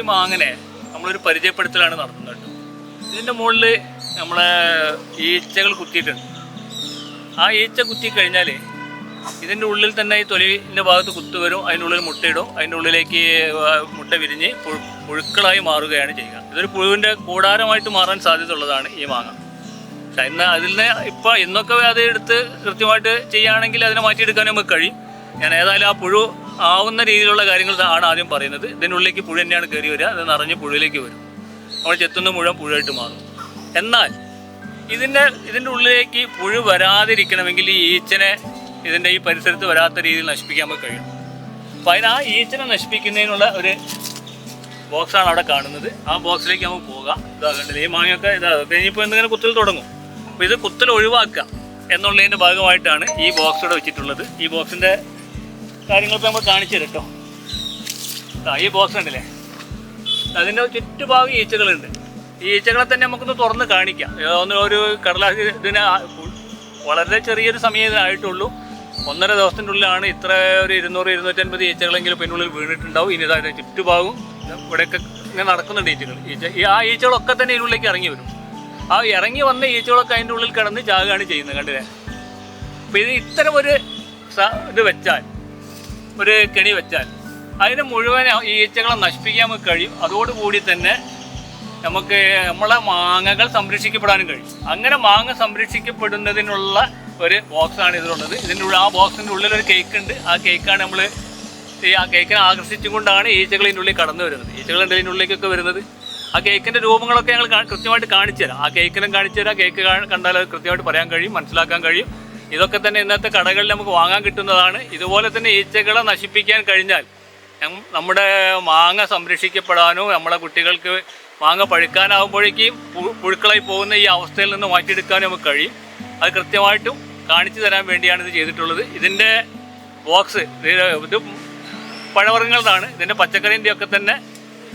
മാങ്ങനെ നമ്മളൊരു പരിചയപ്പെടുത്തലാണ് നടത്തുന്നത് കേട്ടോ. ഇതിന്റെ മുകളിൽ നമ്മളെ ഈച്ചകൾ കുത്തിയിട്ടുണ്ട്. ആ ഈച്ച കുത്തി കഴിഞ്ഞാൽ ഇതിന്റെ ഉള്ളിൽ തന്നെ ഈ തൊലിന്റെ ഭാഗത്ത് കുത്തു വരും അതിനുള്ളിൽ മുട്ടയിടും അതിന്റെ ഉള്ളിലേക്ക് മുട്ട വിരിഞ്ഞ് പുഴു- പുഴുക്കളായി മാറുകയാണ് ചെയ്യുക. ഇതൊരു പുഴുവിന്റെ കൂടാരമായിട്ട് മാറാൻ സാധ്യതയുള്ളതാണ് ഈ മാങ്ങ. പക്ഷെ ഇന്ന് അതിൽ നിന്ന് ഇപ്പം ഇന്നൊക്കെ അത് എടുത്ത് കൃത്യമായിട്ട് ചെയ്യുകയാണെങ്കിൽ അതിനെ മാറ്റിയെടുക്കാൻ നമുക്ക് കഴിയും. ഞാൻ ഏതായാലും ആ പുഴു ആവുന്ന രീതിയിലുള്ള കാര്യങ്ങൾ ആണ് ആദ്യം പറയുന്നത്. ഇതിനുള്ളിലേക്ക് പുഴ തന്നെയാണ് കയറി വരിക. അത് നിറഞ്ഞ് പുഴയിലേക്ക് വരും. നമ്മൾ ചെത്തുന്ന മുഴുവൻ പുഴയായിട്ട് മാറും. എന്നാൽ ഇതിന്റെ ഇതിന്റെ ഉള്ളിലേക്ക് പുഴു വരാതിരിക്കണമെങ്കിൽ ഈ ഈച്ചനെ ഇതിന്റെ ഈ പരിസരത്ത് വരാത്ത രീതിയിൽ നശിപ്പിക്കാൻ നമുക്ക് കഴിയും. അപ്പോൾ അതിന് ആ ഈച്ചനെ നശിപ്പിക്കുന്നതിനുള്ള ഒരു ബോക്സാണ് അവിടെ കാണുന്നത്. ആ ബോക്സിലേക്ക് നമുക്ക് പോകാം. ഇതാ കണ്ടില്ലേ ഈ മാങ്ങയൊക്കെ ഇതാ കഴിഞ്ഞപ്പോൾ എന്തെങ്കിലും കുത്തൽ തുടങ്ങും. അപ്പോൾ ഇത് കുത്തൽ ഒഴിവാക്കുക എന്നുള്ളതിന്റെ ഭാഗമായിട്ടാണ് ഈ ബോക്സ് ഇവിടെ വെച്ചിട്ടുള്ളത്. ഈ ബോക്സിന്റെ കാര്യങ്ങളൊക്കെ നമ്മൾ കാണിച്ചു തരാം കേട്ടോ. ഈ ബോക്സ് ഉണ്ടല്ലേ? അതിന്റെ ചുറ്റുഭാഗം ഈച്ചകളുണ്ട്. ഈ ഈച്ചകളെ തന്നെ നമുക്കൊന്ന് തുറന്ന് കാണിക്കാം. ഒന്ന് ഒരു കടലാസ് ഇതിന് വളരെ ചെറിയൊരു സമയം ആയിട്ടുള്ളൂ ഒന്നര ദിവസത്തിന്റെ ഉള്ളിലാണ് ഇത്ര ഒരു ഇരുന്നൂറ് ഇരുന്നൂറ്റൻപത് ഈച്ചകളെങ്കിലും പിന്നുള്ളിൽ വീണിട്ടുണ്ടാവും. ഇനി അതായത് ചുറ്റുഭാഗവും ഇവിടെയൊക്കെ ഇങ്ങനെ നടക്കുന്നുണ്ട് ഈച്ചകൾ. ഈച്ച ആ ഈച്ചകളൊക്കെ തന്നെ ഇതിനുള്ളിലേക്ക് ഇറങ്ങി വരും. ആ ഇറങ്ങി വന്ന ഈച്ചകളൊക്കെ അതിന്റെ ഉള്ളിൽ കിടന്ന് ചാകുകയാണ് ചെയ്യുന്നത് കണ്ടില്ലേ? അപ്പോൾ ഇത് ഇത്തരം ഒരു ഇത് വെച്ചാൽ ഒരു കെണി വെച്ചാൽ അതിന് മുഴുവൻ ഈച്ചകളെ നശിപ്പിക്കാൻ കഴിയും. അതോടുകൂടി തന്നെ നമുക്ക് നമ്മളെ മാങ്ങകൾ സംരക്ഷിക്കപ്പെടാനും കഴിയും. അങ്ങനെ മാങ്ങ സംരക്ഷിക്കപ്പെടുന്നതിനുള്ള ഒരു ബോക്സാണ് ഇതിലുള്ളത്. ഇതിന്റെ ഉള്ളിൽ ആ ബോക്സിന്റെ ഉള്ളിൽ ഒരു കേക്ക് ഉണ്ട്. ആ കേക്കാണ് നമ്മൾ ഈ ആ കേക്കിനെ ആകർഷിച്ചുകൊണ്ടാണ് ഈച്ചകൾ ഇതിന്റെ ഉള്ളിൽ കടന്നു വരുന്നത്. ഈച്ചകളുണ്ട് ഇതിന്റെ ഉള്ളിലേക്കൊക്കെ വരുന്നത്? ആ കേക്കിന്റെ രൂപങ്ങളൊക്കെ ഞങ്ങൾ കൃത്യമായിട്ട് കാണിച്ചു തരാം ആ കേക്കിനും കാണിച്ചു തരാം കേക്ക് കണ്ടാൽ അത് കൃത്യമായിട്ട് പറയാൻ കഴിയും മനസ്സിലാക്കാൻ കഴിയും. ഇതൊക്കെ തന്നെ ഇന്നത്തെ കടകളിൽ നമുക്ക് വാങ്ങാൻ കിട്ടുന്നതാണ്. ഇതുപോലെ തന്നെ ഈച്ചകളെ നശിപ്പിക്കാൻ കഴിഞ്ഞാൽ നമ്മുടെ മാങ്ങ സംരക്ഷിക്കപ്പെടാനോ നമ്മളെ കുട്ടികൾക്ക് മാങ്ങ പഴുക്കാനാകുമ്പോഴേക്കും പു- പുഴുക്കളായി പോകുന്ന ഈ അവസ്ഥയിൽ നിന്ന് മാറ്റിയെടുക്കാനും നമുക്ക് കഴിയും. അത് കൃത്യമായിട്ടും കാണിച്ചു തരാൻ വേണ്ടിയാണ് ഇത് ചെയ്തിട്ടുള്ളത്. ഇതിന്റെ ബോക്സ് ഇത് പഴവർഗങ്ങളാണ് ഇതിന്റെ പച്ചക്കറിന്റെ ഒക്കെ തന്നെ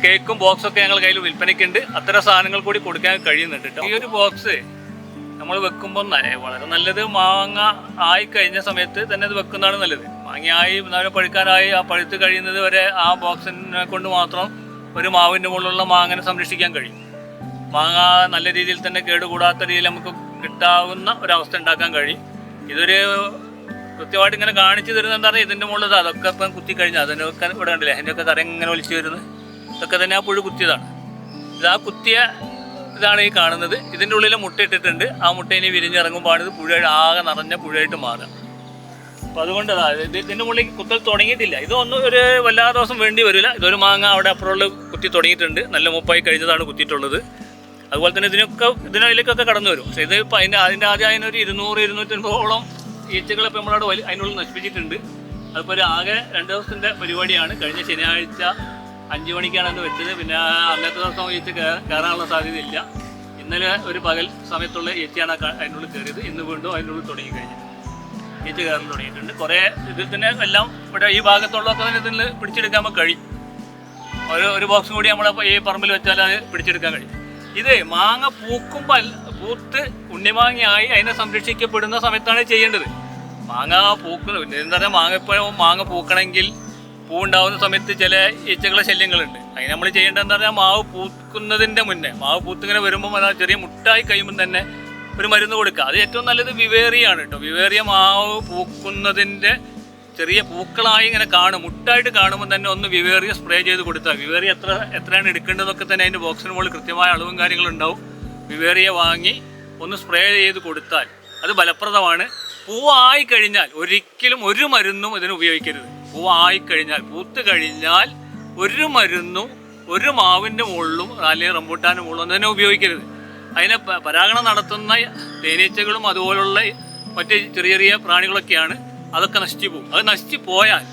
കേക്കും ബോക്സൊക്കെ ഞങ്ങൾ കയ്യിൽ വിൽപ്പനയ്ക്കുണ്ട്. അത്തരം സാധനങ്ങൾ കൂടി കൊടുക്കാൻ കഴിയുന്നുണ്ട് കേട്ടോ. ഈ ഒരു ബോക്സ് നമ്മൾ വെക്കുമ്പോൾ വളരെ നല്ലത് മാങ്ങ ആയി കഴിഞ്ഞ സമയത്ത് തന്നെ അത് വെക്കുന്നതാണ് നല്ലത്. മാങ്ങയായി നല്ല പഴുക്കാനായി ആ പഴുത്ത് കഴിയുന്നത് വരെ ആ ബോക്സിനെ കൊണ്ട് മാത്രം ഒരു മാവിന്റെ മുകളിലുള്ള മാങ്ങനെ സംരക്ഷിക്കാൻ കഴിയും. മാങ്ങ നല്ല രീതിയിൽ തന്നെ കേടുകൂടാത്ത രീതിയിൽ നമുക്ക് കിട്ടാവുന്ന ഒരവസ്ഥ ഉണ്ടാക്കാൻ കഴിയും. ഇതൊരു കൃത്യമായിട്ട് ഇങ്ങനെ കാണിച്ചു തരുന്നത് എന്താ പറയുക? ഇതിന്റെ മുകളിൽ അതൊക്കെ ഇപ്പം കുത്തി കഴിഞ്ഞാൽ അതിനൊക്കെ ഇവിടെ കണ്ടില്ലേ? അതിന്റെയൊക്കെ തര ഇങ്ങനെ ഒലിച്ചു വരുന്നത് ഇതൊക്കെ തന്നെ ആ പുഴു കുത്തിയതാണ്. ഇത് ആ കുത്തിയ ഇതാണ് ഈ കാണുന്നത്. ഇതിന്റെ ഉള്ളിൽ മുട്ടയിട്ടിട്ടുണ്ട് ആ മുട്ട ഇനി വിരിഞ്ഞിറങ്ങുമ്പോൾ ഇത് പുഴ ആകെ നിറഞ്ഞ പുഴയായിട്ട് മാറുക. അപ്പോൾ അതുകൊണ്ട് അതാ ഇത് ഇതിന്റെ ഉള്ളിൽ കുത്തൽ തുടങ്ങിയിട്ടില്ല. ഇതൊന്നും ഒരു വല്ലാ ദിവസം വേണ്ടി വരില്ല. ഇതൊരു മാങ്ങ അവിടെ അപ്പുറമുള്ള കുത്തി തുടങ്ങിയിട്ടുണ്ട്. നല്ല മൂപ്പായി കഴിഞ്ഞതാണ് കുത്തിയിട്ടുള്ളത്. അതുപോലെ തന്നെ ഇതിനൊക്കെ ഇതിനൊക്കെ കടന്നു വരും. പക്ഷേ ഇത് ഇപ്പം അതിന്റെ അതിന്റെ ആദ്യം അതിനൊരു ഇരുന്നൂറ് ഇരുന്നൂറ്റൻപതോളം ഈച്ചകളെ ഇപ്പം നമ്മളവിടെ അതിനുള്ളിൽ നശിപ്പിച്ചിട്ടുണ്ട്. അതിപ്പോൾ ഒരു ആകെ രണ്ട് ദിവസത്തിന്റെ പരിപാടിയാണ്. കഴിഞ്ഞ ശനിയാഴ്ച അഞ്ച് മണിക്കാണ് അന്ന് വെച്ചത്. പിന്നെ അന്നത്തെ ദിവസം ഈച്ച കയറാനുള്ള സാധ്യതയില്ല. ഇന്നലെ ഒരു പകൽ സമയത്തുള്ള ഈച്ചയാണ് അതിനുള്ളിൽ കയറിയത്. ഇന്ന് വീണ്ടും അതിനുള്ളിൽ തുടങ്ങി കഴിഞ്ഞു. ഈച്ച കയറാൻ തുടങ്ങിയിട്ടുണ്ട്. കുറേ ഇതിൽ തന്നെ എല്ലാം ഇവിടെ ഈ ഭാഗത്തുള്ളതൊക്കെ തന്നെ ഇതിൽ പിടിച്ചെടുക്കാൻ നമുക്ക് കഴിയും. ഒരു ഒരു ബോക്സ് കൂടി നമ്മളെ ഈ പറമ്പിൽ വെച്ചാൽ അത് പിടിച്ചെടുക്കാൻ കഴിയും. ഇത് മാങ്ങ പൂക്കുമ്പോൾ പൂത്ത് ഉണ്ണിമാങ്ങയായി അതിനെ സംരക്ഷിക്കപ്പെടുന്ന സമയത്താണ് ചെയ്യേണ്ടത്. മാങ്ങ പൂക്കുന്ന എന്താ പറയുക മാങ്ങ ഇപ്പോൾ മാങ്ങ പൂക്കണമെങ്കിൽ പൂ ഉണ്ടാവുന്ന സമയത്ത് ചില ഈച്ചകളെ ശല്യങ്ങളുണ്ട്. അതിന് നമ്മൾ ചെയ്യേണ്ടത് എന്താ പറഞ്ഞാൽ മാവ് പൂക്കുന്നതിന്റെ മുന്നേ മാവ് പൂത്തിങ്ങനെ വരുമ്പോൾ അത് ചെറിയ മുട്ടായി കഴിയുമ്പോൾ തന്നെ ഒരു മരുന്ന് കൊടുക്കുക. അത് ഏറ്റവും നല്ലത് വിവേറിയാണ് കേട്ടോ. വിവേറിയ മാവ് പൂക്കുന്നതിന്റെ ചെറിയ പൂക്കളായി ഇങ്ങനെ കാണും. മുട്ടായിട്ട് കാണുമ്പോൾ തന്നെ ഒന്ന് വിവേറിയ സ്പ്രേ ചെയ്ത് കൊടുത്താൽ വിവേറിയ എത്ര എത്രയാണ് എടുക്കേണ്ടതൊക്കെ തന്നെ അതിന്റെ ബോക്സിന് മുകളിൽ കൃത്യമായ അളവും കാര്യങ്ങളും ഉണ്ടാവും. വിവേറിയ വാങ്ങി ഒന്ന് സ്പ്രേ ചെയ്ത് കൊടുത്താൽ അത് ഫലപ്രദമാണ്. പൂവായി കഴിഞ്ഞാൽ ഒരിക്കലും ഒരു മരുന്നും ഇതിന് ഉപയോഗിക്കരുത്. പൂവായി കഴിഞ്ഞാൽ പൂത്ത് കഴിഞ്ഞാൽ ഒരു മരുന്നും ഒരു മാവിന്റെ മുകളിലും അല്ലെങ്കിൽ റംബൂട്ടാന്റെ മുകളിലും തന്നെ ഉപയോഗിക്കരുത്. അതിനെ പരാഗണം നടത്തുന്ന തേനീച്ചകളും അതുപോലുള്ള മറ്റ് ചെറിയ ചെറിയ പ്രാണികളൊക്കെയാണ് അതൊക്കെ നശിച്ചു പോകും. അത് നശിച്ചു പോയാൽ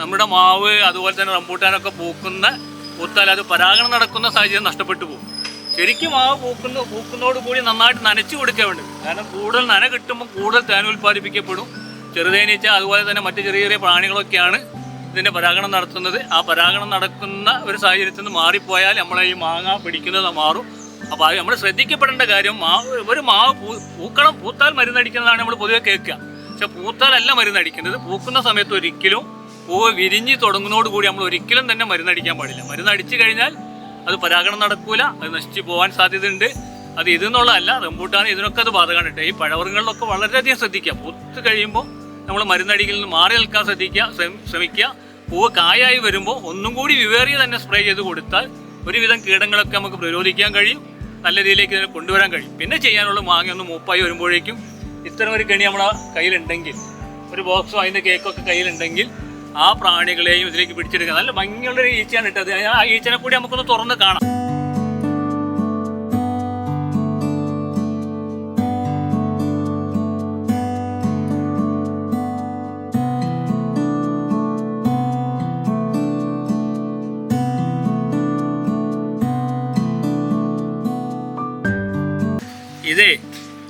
നമ്മുടെ മാവ് അതുപോലെ തന്നെ റംബൂട്ടാനൊക്കെ പൂക്കുന്ന പൂത്താൽ അത് പരാഗണം നടക്കുന്ന സാഹചര്യം നഷ്ടപ്പെട്ടു പോകും. ശരിക്കും മാവ് പൂക്കുന്ന പൂക്കുന്നതോടുകൂടി നന്നായിട്ട് നനച്ചു കൊടുക്കാൻ വേണ്ടി. കാരണം കൂടുതൽ നന കിട്ടുമ്പോൾ കൂടുതൽ തേൻ ഉൽപ്പാദിപ്പിക്കപ്പെടും. ചെറുതേനീച്ച അതുപോലെ തന്നെ മറ്റു ചെറിയ ചെറിയ പ്രാണികളൊക്കെയാണ് ഇതിന്റെ പരാഗണം നടത്തുന്നത്. ആ പരാഗണം നടക്കുന്ന ഒരു സാഹചര്യത്തിൽ നിന്ന് മാറിപ്പോയാൽ നമ്മളെ ഈ മാങ്ങ പിടിക്കുന്നത് മാറും. അപ്പോൾ അത് നമ്മൾ ശ്രദ്ധിക്കപ്പെടേണ്ട കാര്യം മാവ് ഒരു മാവ് പൂ പൂക്കളം പൂത്താൽ മരുന്നടിക്കുന്നതാണ് നമ്മൾ പൊതുവെ കേൾക്കുക. പക്ഷെ പൂത്താലല്ല മരുന്നടിക്കുന്നത്. പൂക്കുന്ന സമയത്ത് ഒരിക്കലും പൂവ് വിരിഞ്ഞ് തുടങ്ങുന്നതോട് കൂടി നമ്മൾ ഒരിക്കലും തന്നെ മരുന്നടിക്കാൻ പാടില്ല. മരുന്നടിച്ചു കഴിഞ്ഞാൽ അത് പരാഗണം നടക്കൂല അത് നശിച്ചു പോകാൻ സാധ്യതയുണ്ട്. അത് ഇതെന്നുള്ളതല്ല റംബൂട്ടാണ് ഇതിനൊക്കെ അത് ബാധകമാണ് ഈ പഴവർഗങ്ങളിലൊക്കെ വളരെയധികം ശ്രദ്ധിക്കുക. പൂത്ത് കഴിയുമ്പോൾ നമ്മൾ മരുന്നടിയിൽ നിന്ന് മാറി നിൽക്കാൻ ശ്രദ്ധിക്കുക ശ്രമ- ശ്രമിക്കുക. പൂവ് കായായി വരുമ്പോൾ ഒന്നും കൂടി വിവേറി തന്നെ സ്പ്രേ ചെയ്ത് കൊടുത്താൽ ഒരുവിധം കീടങ്ങളൊക്കെ നമുക്ക് പ്രതിരോധിക്കാൻ കഴിയും നല്ല രീതിയിലേക്ക് ഇതിനെ കൊണ്ടുവരാൻ കഴിയും. പിന്നെ ചെയ്യാനുള്ള മാങ്ങ ഒന്ന് മൂപ്പായി വരുമ്പോഴേക്കും ഇത്തരം ഒരു കെണി നമ്മളെ കയ്യിലുണ്ടെങ്കിൽ ഒരു ബോക്സോ അതിന്റെ കേക്കൊക്കെ കയ്യിലുണ്ടെങ്കിൽ ആ പ്രാണികളെയും ഇതിലേക്ക് പിടിച്ചെടുക്കാം നല്ല ഭംഗിയുള്ളൊരു ഈച്ചയാണ് ഇട്ടത്. ആ ഈച്ചനെ കൂടി നമുക്കൊന്ന് തുറന്ന് കാണാം. ഇതേ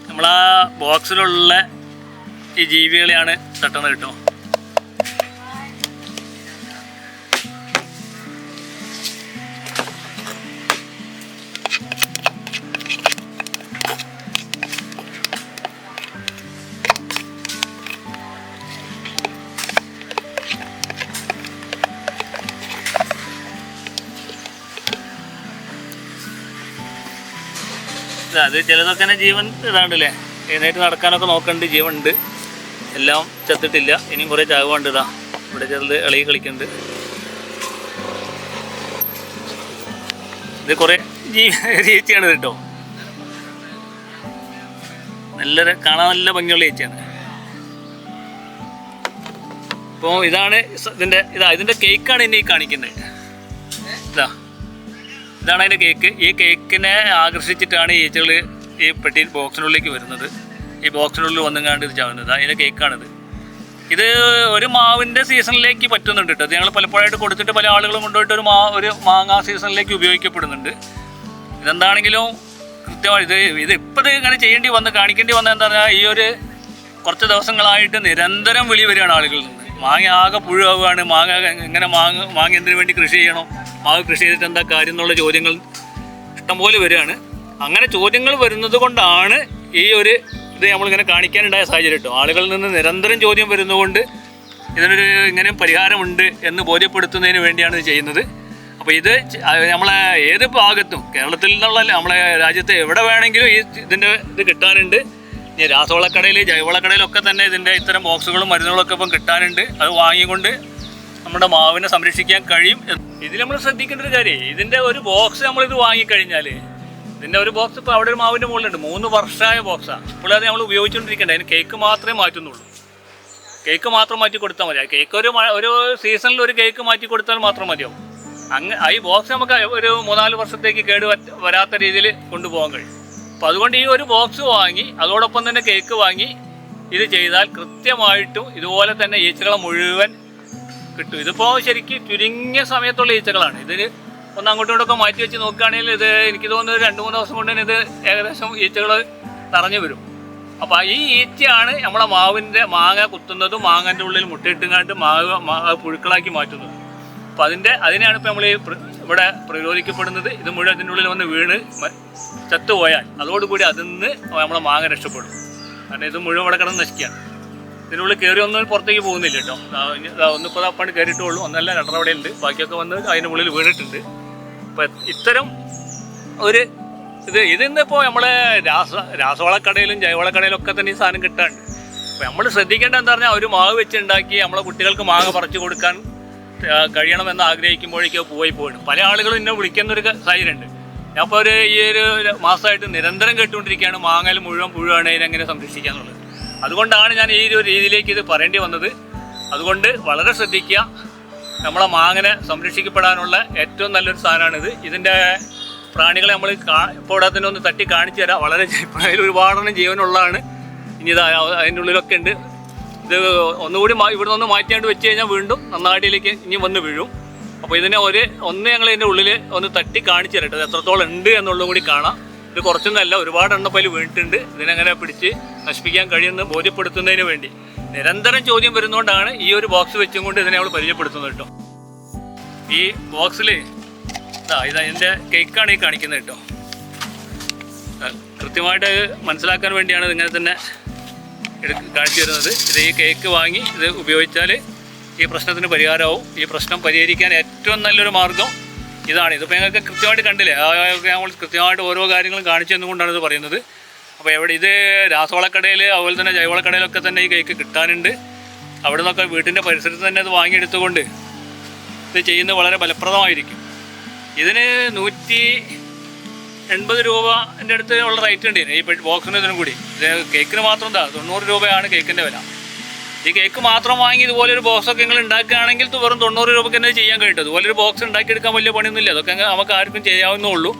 നമ്മളാ ബോക്സിലുള്ള ഈ ജീവികളെയാണ് തട്ടുന്നത് കേട്ടോ അത് ചിലതൊക്കെ തന്നെ ജീവൻ ഇതാണ്ടല്ലേ. എഴുന്നേറ്റ് നടക്കാനൊക്കെ നോക്കണ്ട് ജീവൻ ഉണ്ട് എല്ലാം ചത്തിട്ടില്ല. ഇനിയും കുറേ ചാവുണ്ട് ഇതാ. ഇവിടെ ചെറുത് ഇളകി കളിക്കുന്നുണ്ട് ഇത് കുറേ ചേച്ചിയാണ് കേട്ടോ. നല്ല കാണാൻ നല്ല ഭംഗിയുള്ള ചേച്ചിയാണ് അപ്പോൾ ഇതാണ് ഇതിന്റെ ഇതാ ഇതിന്റെ കേക്കാണ് ഇനി കാണിക്കുന്നത്. ഇതാ. ഇതാണ് അതിന്റെ കേക്ക്. ഈ കേക്കിനെ ആകർഷിച്ചിട്ടാണ് ഈച്ചകൾ ഈ പെട്ടി ബോക്സിനുള്ളിലേക്ക് വരുന്നത്. ഈ ബോക്സിനുള്ളിൽ വന്നുങ്ങാണ്ട് ഇത് ചാവുന്നത്. അതിന്റെ കേക്കാണിത്. ഇത് ഒരു മാവിന്റെ സീസണിലേക്ക് പറ്റുന്നുണ്ട് കേട്ടോ. ഞങ്ങൾ പലപ്പോഴായിട്ട് കൊടുത്തിട്ട് പല ആളുകളും കൊണ്ടുപോയിട്ട് ഒരു മാ ഒരു മാങ്ങ സീസണിലേക്ക് ഉപയോഗിക്കപ്പെടുന്നുണ്ട്. ഇതെന്താണെങ്കിലും കൃത്യമായി ഇത് ഇത് ഇപ്പം ഇങ്ങനെ ചെയ്യേണ്ടി വന്ന് കാണിക്കേണ്ടി വന്ന എന്താ പറഞ്ഞാൽ ഈ ഒരു കുറച്ച് ദിവസങ്ങളായിട്ട് നിരന്തരം വിളി വരികയാണ് ആളുകളിൽ നിന്ന്. മാങ്ങ ആകെ പുഴുവാണ് മാങ്ങ എങ്ങനെ മാങ്ങ മാങ്ങ എന്തിനു വേണ്ടി കൃഷി ചെയ്യണം? മാങ്ങ കൃഷി ചെയ്തിട്ട് എന്താ കാര്യം എന്നുള്ള ചോദ്യങ്ങൾ ഇഷ്ടംപോലെ വരികയാണ്. അങ്ങനെ ചോദ്യങ്ങൾ വരുന്നത് കൊണ്ടാണ് ഈ ഒരു ഇത് നമ്മളിങ്ങനെ കാണിക്കാനുണ്ടായ സാഹചര്യം കേട്ടോ. ആളുകളിൽ നിന്ന് നിരന്തരം ചോദ്യം വരുന്നതുകൊണ്ട് ഇതിനൊരു ഇങ്ങനെ പരിഹാരമുണ്ട് എന്ന് ബോധ്യപ്പെടുത്തുന്നതിന് വേണ്ടിയാണ് ഇത് ചെയ്യുന്നത്. അപ്പോൾ ഇത് നമ്മളെ ഏത് ഭാഗത്തും കേരളത്തിൽ നിന്നുള്ള നമ്മളെ രാജ്യത്തെ എവിടെ വേണമെങ്കിലും ഈ ഇതിന്റെ ഇത് കിട്ടാനുണ്ട്. ഇനി രാസവളക്കടയിൽ ജൈവവളക്കടയിലൊക്കെ തന്നെ ഇതിന്റെ ഇത്തരം ബോക്സുകളും മരുന്നുകളൊക്കെ ഇപ്പം കിട്ടാനുണ്ട്. അത് വാങ്ങിക്കൊണ്ട് നമ്മുടെ മാവിനെ സംരക്ഷിക്കാൻ കഴിയും ഇതിൽ നമ്മൾ ശ്രദ്ധിക്കേണ്ട ഒരു കാര്യം ഇതിന്റെ ഒരു ബോക്സ് നമ്മൾ നമ്മളിത് വാങ്ങിക്കഴിഞ്ഞാൽ ഇതിന്റെ ഒരു ബോക്സ് ഇപ്പോൾ അവിടെ ഒരു മാവിന്റെ മുകളിലുണ്ട്. മൂന്ന് വർഷമായ ബോക്സാണ് ഇപ്പോൾ അത് നമ്മൾ ഉപയോഗിച്ചുകൊണ്ടിരിക്കേണ്ട അതിന് കേക്ക് മാത്രമേ മാറ്റുന്നുള്ളൂ. കേക്ക് മാത്രം മാറ്റി കൊടുത്താൽ മതി. കേക്ക് ഒരു ഒരു സീസണിൽ ഒരു കേക്ക് മാറ്റി കൊടുത്താൽ മാത്രം മതിയാവും. അങ്ങ് ഈ ബോക്സ് നമുക്ക് ഒരു മൂന്നാൽ വർഷത്തേക്ക് കേട് വരാത്ത രീതിയിൽ കൊണ്ടുപോകാൻ കഴിയും. അപ്പോൾ അതുകൊണ്ട് ഈ ഒരു ബോക്സ് വാങ്ങി അതോടൊപ്പം തന്നെ കേക്ക് വാങ്ങി ഇത് ചെയ്താൽ കൃത്യമായിട്ടും ഇതുപോലെ തന്നെ ഈച്ചകളെ മുഴുവൻ കിട്ടും. ഇതിപ്പോൾ ശരിക്കും ചുരുങ്ങിയ സമയത്തുള്ള ഈച്ചകളാണ്. ഇതിന് ഒന്ന് അങ്ങോട്ടും ഇങ്ങോട്ടൊക്കെ മാറ്റി വെച്ച് നോക്കുകയാണെങ്കിൽ ഇത് എനിക്ക് തോന്നുന്നത് രണ്ട് മൂന്ന് ദിവസം കൊണ്ട് തന്നെ ഇത് ഏകദേശം ഈച്ചകൾ നിറഞ്ഞു വരും. അപ്പോൾ ഈ ഈച്ചയാണ് നമ്മളെ മാവിന്റെ മാങ്ങ കുത്തുന്നതും മാങ്ങന്റെ ഉള്ളിൽ മുട്ടയിട്ടുങ്ങാണ്ട് മാവ് പുഴുക്കളാക്കി മാറ്റുന്നത്. അപ്പോൾ അതിന്റെ അതിനെയാണ് ഇപ്പോൾ നമ്മൾ ഈ ഇവിടെ പ്രതിരോധിക്കപ്പെടുന്നത്. ഇത് മുഴുവൻ അതിന്റെ ഉള്ളിൽ വന്ന് വീണ് ചത്തുപോയാൽ. അതോടുകൂടി അതിൽ നിന്ന് നമ്മളെ മാങ്ങ രക്ഷപ്പെടും. കാരണം ഇത് മുഴുവൻ ഇവിടെ കിടന്ന് നശിക്കുകയാണ്. ഇതിനുള്ളിൽ കയറി ഒന്നും പുറത്തേക്ക് പോകുന്നില്ല കേട്ടോ. ഒന്നിപ്പോൾ അപ്പാണ് കയറിയിട്ടുള്ളൂ. ഒന്നല്ല രണ്ടരവിടെ ഉണ്ട്. ബാക്കിയൊക്കെ വന്ന് അതിന്റെ ഉള്ളിൽ വീണിട്ടുണ്ട്. അപ്പം ഇത്തരം ഒരു ഇത് ഇതിന്നിപ്പോൾ നമ്മളെ രാസ രാസവളക്കടയിലും ജൈവവളക്കടയിലും ഒക്കെ തന്നെ ഈ സാധനം കിട്ടാണ്ട്. അപ്പം നമ്മൾ ശ്രദ്ധിക്കേണ്ട എന്താ പറഞ്ഞാൽ ഒരു മാവ് വെച്ചുണ്ടാക്കി നമ്മളെ കുട്ടികൾക്ക് മാങ്ങ പറിച്ചു കൊടുക്കാൻ കഴിയണമെന്ന് ആഗ്രഹിക്കുമ്പോഴേക്കും പോയി പോയിട്ട് പല ആളുകളും എന്നെ വിളിക്കുന്ന ഒരു സാഹചര്യമുണ്ട്. ഞാൻ ഇപ്പോൾ ഒരു ഈ ഒരു മാസമായിട്ട് നിരന്തരം കേട്ടുകൊണ്ടിരിക്കുകയാണ് മാങ്ങയിൽ മുഴുവൻ പുഴുവാണ് ഇതിനെങ്ങനെ സംരക്ഷിക്കാന്നുള്ളത്. അതുകൊണ്ടാണ് ഞാൻ ഈ ഒരു രീതിയിലേക്ക് ഇത് പറയേണ്ടി വന്നത്. അതുകൊണ്ട് വളരെ ശ്രദ്ധിക്കുക. നമ്മളെ മാങ്ങനെ സംരക്ഷിക്കപ്പെടാനുള്ള ഏറ്റവും നല്ലൊരു സാധനമാണിത്. ഇതിന്റെ പ്രാണികളെ നമ്മൾ ഇപ്പോൾ ഇവിടെ തന്നെ ഒന്ന് തട്ടി കാണിച്ചു തരാം. വളരെ അതിൽ ഒരുപാടെണ്ണം ജീവനുള്ളതാണ്. ഇനി ഇത് അതിന്റെ ഉള്ളിലൊക്കെ ഉണ്ട്. ഇത് ഒന്നുകൂടി ഇവിടെ നിന്ന് മാറ്റിയാണ്ട് വെച്ച് കഴിഞ്ഞാൽ വീണ്ടും നന്നാടിയിലേക്ക് ഇനി വന്ന് വീഴും. അപ്പോൾ ഇതിനെ ഒരു ഒന്ന് ഞങ്ങൾ ഇതിന്റെ ഉള്ളിൽ ഒന്ന് തട്ടി കാണിച്ചു തരട്ടെ. എത്രത്തോളം ഉണ്ട് എന്നുള്ളതും കൂടി കാണാം. ഇത് കുറച്ചൊന്നല്ല ഒരുപാട് എണ്ണപ്പൽ വീണിട്ടുണ്ട്. ഇതിനെങ്ങനെ പിടിച്ച് നശിപ്പിക്കാൻ കഴിയുമെന്ന് ബോധ്യപ്പെടുത്തുന്നതിന് വേണ്ടി. നിരന്തരം ചോദ്യം വരുന്നതുകൊണ്ടാണ് ഈ ഒരു ബോക്സ് വെച്ചും കൊണ്ട് ഇതിനെ നമ്മൾ പരിചയപ്പെടുത്തുന്നത് കേട്ടോ. ഈ ബോക്സിൽ ഇതാ ഇത് അതിന്റെ കേക്കാണ് ഈ കാണിക്കുന്നത് കേട്ടോ. കൃത്യമായിട്ട് മനസ്സിലാക്കാൻ വേണ്ടിയാണ് ഇങ്ങനെ തന്നെ കാണിച്ചു തരുന്നത്. ഇത് ഈ കേക്ക് വാങ്ങി ഇത് ഉപയോഗിച്ചാൽ ഈ പ്രശ്നത്തിന് പരിഹാരമാവും. ഈ പ്രശ്നം പരിഹരിക്കാൻ ഏറ്റവും നല്ലൊരു മാർഗം ഇതാണ്. ഇതിപ്പോൾ ഞങ്ങൾക്ക് കൃത്യമായിട്ട് കണ്ടില്ലേ? നമ്മൾ കൃത്യമായിട്ട് ഓരോ കാര്യങ്ങളും കാണിച്ചു തന്നുകൊണ്ടാണ് ഇത് പറയുന്നത്. അപ്പോൾ എവിടെ ഇത് രാസവളക്കടയിൽ അതുപോലെ തന്നെ ജൈവവളക്കടയിലൊക്കെ തന്നെ ഈ കേക്ക് കിട്ടാനുണ്ട്. അവിടെ നിന്നൊക്കെ വീട്ടിന്റെ പരിസരത്ത് തന്നെ അത് വാങ്ങിയെടുത്തുകൊണ്ട് ഇത് ചെയ്യുന്നത് വളരെ ഫലപ്രദമായിരിക്കും. ഇതിന് നൂറ്റി എൺപത് രൂപന്റെ അടുത്ത് ഉള്ള റേറ്റ് ഉണ്ട്. ഈ ബോക്സിന് ഇതിനും കൂടി. ഇത് കേക്കിന് മാത്രം എന്താ? തൊണ്ണൂറ് രൂപയാണ് കേക്കിന്റെ വില. ഈ കേക്ക് മാത്രം വാങ്ങി ഇതുപോലെ ഒരു ബോക്സ് ഒക്കെ നിങ്ങൾ ഉണ്ടാക്കുകയാണെങ്കിൽ വെറും തൊണ്ണൂറ് രൂപയ്ക്ക് തന്നെ ചെയ്യാൻ കഴിയും ഇതുപോലെ ഒരു ബോക്സ് ഉണ്ടാക്കിയെടുക്കാൻ വലിയ പണിയൊന്നുമില്ല. അതൊക്കെ നമുക്ക് ആർക്കും ചെയ്യാവുന്നേ ഉള്ളൂ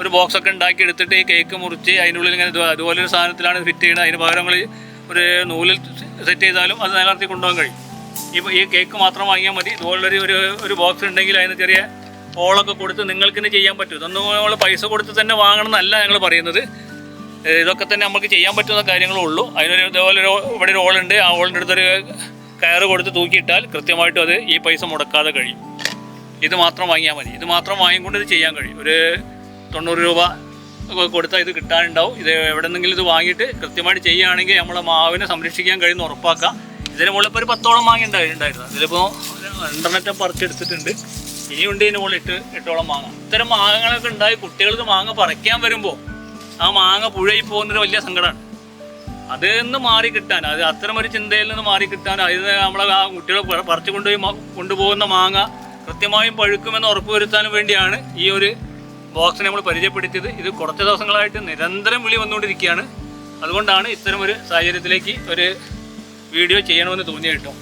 ഒരു ബോക്സ് ഒക്കെ ഉണ്ടാക്കി എടുത്തിട്ട് ഈ കേക്ക് മുറിച്ച് അതിനുള്ളിൽ ഇങ്ങനെ അതുപോലെ ഒരു സാധനത്തിലാണ് ഫിറ്റ് ചെയ്യുന്നത്. അതിന് പകരം നമ്മൾ ഒരു നൂലിൽ സെറ്റ് ചെയ്താലും അത് നിലനിർത്തി കൊണ്ടുപോകാൻ കഴിയും. ഈ ഈ കേക്ക് മാത്രം വാങ്ങിയാൽ മതി. ഇതുപോലൊരു ഒരു ഒരു ബോക്സ് ഉണ്ടെങ്കിൽ അതിന് ചെറിയ ഹോളൊക്കെ കൊടുത്ത് നിങ്ങൾക്ക് തന്നെ ചെയ്യാൻ പറ്റും. ഇതൊന്നും നമ്മൾ പൈസ കൊടുത്ത് തന്നെ വാങ്ങണം എന്നല്ല ഞങ്ങൾ പറയുന്നത്. ഇതൊക്കെ തന്നെ നമുക്ക് ചെയ്യാൻ പറ്റുന്ന കാര്യങ്ങളേ ഉള്ളൂ അതിനൊരു ഇതേപോലെ ഒരു ഇവിടെ ഒരു ഓളുണ്ട്. ആ ഓളിന്റെ അടുത്തൊരു കയറ് കൊടുത്ത് തൂക്കിയിട്ടാൽ കൃത്യമായിട്ടും അത് ഈ പൈസ മുടക്കാതെ കഴിയും. ഇത് മാത്രം വാങ്ങിയാൽ മതി. ഇത് മാത്രം വാങ്ങിക്കൊണ്ട് ഇത് ചെയ്യാൻ കഴിയും. ഒരു തൊണ്ണൂറ് രൂപ കൊടുത്താൽ ഇത് കിട്ടാനുണ്ടാവും. ഇത് എവിടെ നിന്നെങ്കിലും ഇത് വാങ്ങിയിട്ട് കൃത്യമായിട്ട് ചെയ്യുകയാണെങ്കിൽ നമ്മളെ മാവിനെ സംരക്ഷിക്കാൻ കഴിയുന്ന ഉറപ്പാക്കാം. ഇതിന് മുകളിൽ ഇപ്പോൾ ഒരു പത്തോളം മാങ്ങ ഉണ്ടായിട്ടുണ്ടായിരുന്നു ഇതിലിപ്പോൾ ഇന്റർനെറ്റ് പറിച്ചെടുത്തിട്ടുണ്ട് ഇനിയുണ്ട് ഇതിന് മുകളിൽ എട്ട് എട്ടോളം മാങ്ങ. ഇത്തരം മാങ്ങകളൊക്കെ ഉണ്ടായി കുട്ടികൾക്ക് മാങ്ങ പറിക്കാൻ വരുമ്പോൾ ആ മാങ്ങ പുഴയിൽ പോകുന്നൊരു വലിയ സങ്കടമാണ് അതിൽ നിന്ന് മാറി കിട്ടാൻ അത് അത്തരം ഒരു ചിന്തയിൽ നിന്ന് മാറി കിട്ടാൻ അതിൽ നമ്മളെ ആ കുട്ടികളെ പറിച്ചു കൊണ്ടുപോയി കൊണ്ടുപോകുന്ന മാങ്ങ കൃത്യമായും പഴുക്കുമെന്ന് ഉറപ്പുവരുത്താനും വേണ്ടിയാണ് ഈ ഒരു ബോക്സിനെ നമ്മൾ പരിചയപ്പെടുത്തിയത്. ഇത് കുറച്ച് ദിവസങ്ങളായിട്ട് നിരന്തരം വിളി വന്നുകൊണ്ടിരിക്കുകയാണ്. അതുകൊണ്ടാണ് ഇത്തരം ഒരു സാഹചര്യത്തിലേക്ക് ഒരു വീഡിയോ ചെയ്യണമെന്ന് തോന്നിയ കേട്ടോ.